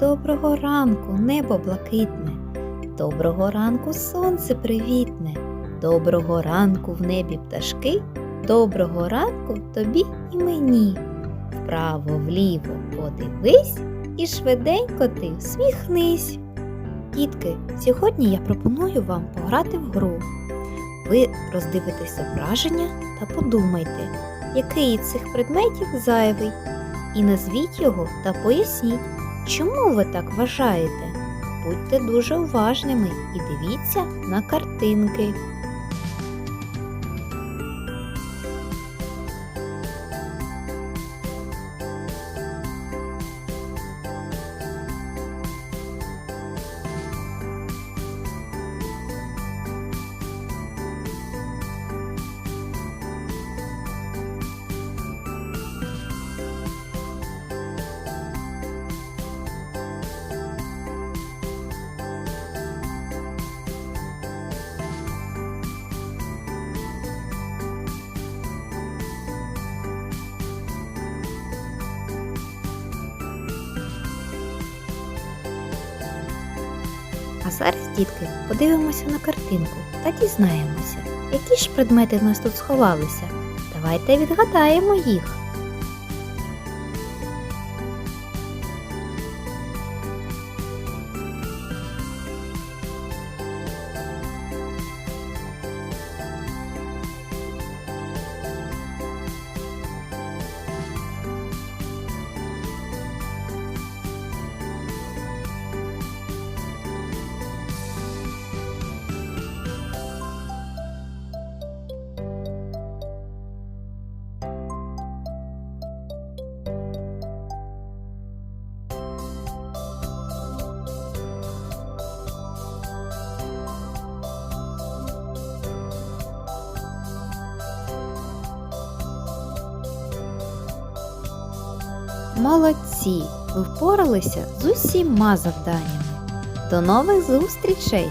Доброго ранку, небо блакитне. Доброго ранку, сонце привітне. Доброго ранку в небі пташки. Доброго ранку тобі і мені. Вправо вліво подивись і швиденько ти всміхнись. Дітки, сьогодні я пропоную вам пограти в гру. Ви роздивитесь зображення та подумайте, який із цих предметів зайвий, і назвіть його та поясніть, чому ви так вважаєте. Будьте дуже уважними і дивіться на картинки. А зараз, дітки, подивимося на картинку та дізнаємося, які ж предмети в нас тут сховалися. Давайте відгадаємо їх. Молодці! Ви впоралися з усіма завданнями. До нових зустрічей!